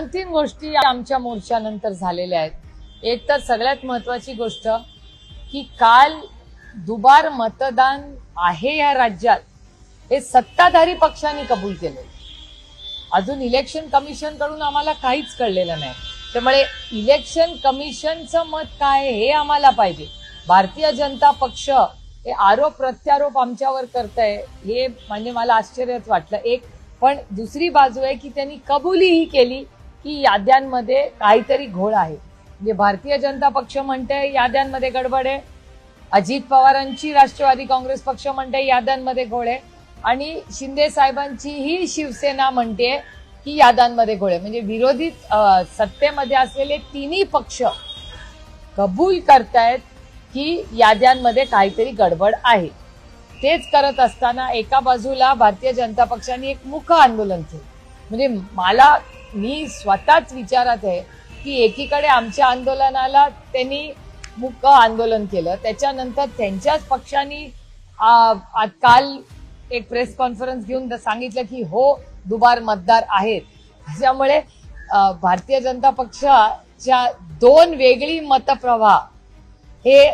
दोन तीन गोष्टी आमच्या मोर्चानंतर झालेल्या आहेत. एक तर सगळ्यात महत्वाची गोष्ट की काल दुबार मतदान आहे या राज्यात. हे सत्ताधारी पक्षांनी कबूल केले अजून इलेक्शन कमिशनकडून आम्हाला काहीच कळलेलं नाही. त्यामुळे इलेक्शन कमिशनचं मत काय हे आम्हाला पाहिजे. भारतीय जनता पक्ष हे आरोप प्रत्यारोप आमच्यावर करतंय हे म्हणजे मला आश्चर्यच वाटलं. एक पण दुसरी बाजू आहे की त्यांनी कबुलीही केली. की याद्यांमध्ये काहीतरी घोळ आहे. म्हणजे भारतीय जनता पक्ष म्हणते याद्यांमध्ये गडबड आहे. अजित पवारांची राष्ट्रवादी काँग्रेस पक्ष म्हणते याद्यांमध्ये घोळ आहे. आणि शिंदे साहेबांचीही शिवसेना म्हणते की याद्यांमध्ये घोळ आहे. म्हणजे विरोधी सत्तेमध्ये असलेले तिन्ही पक्ष कबूल करतायत की याद्यांमध्ये काहीतरी गडबड आहे. तेच करत असताना एका बाजूला भारतीय जनता पक्षाने एक मुख आंदोलन केलं. म्हणजे मला मी स्वतःच विचारात आहे की एकीकडे आमच्या आंदोलनाला त्यांनी मुक आंदोलन केलं. त्याच्यानंतर त्यांच्याच पक्षाने काल एक प्रेस कॉन्फरन्स घेऊन द- सांगितलं की हो दुबार मतदार आहेत. त्याच्यामुळे भारतीय जनता पक्षाच्या दोन वेगळी मतप्रवाह हे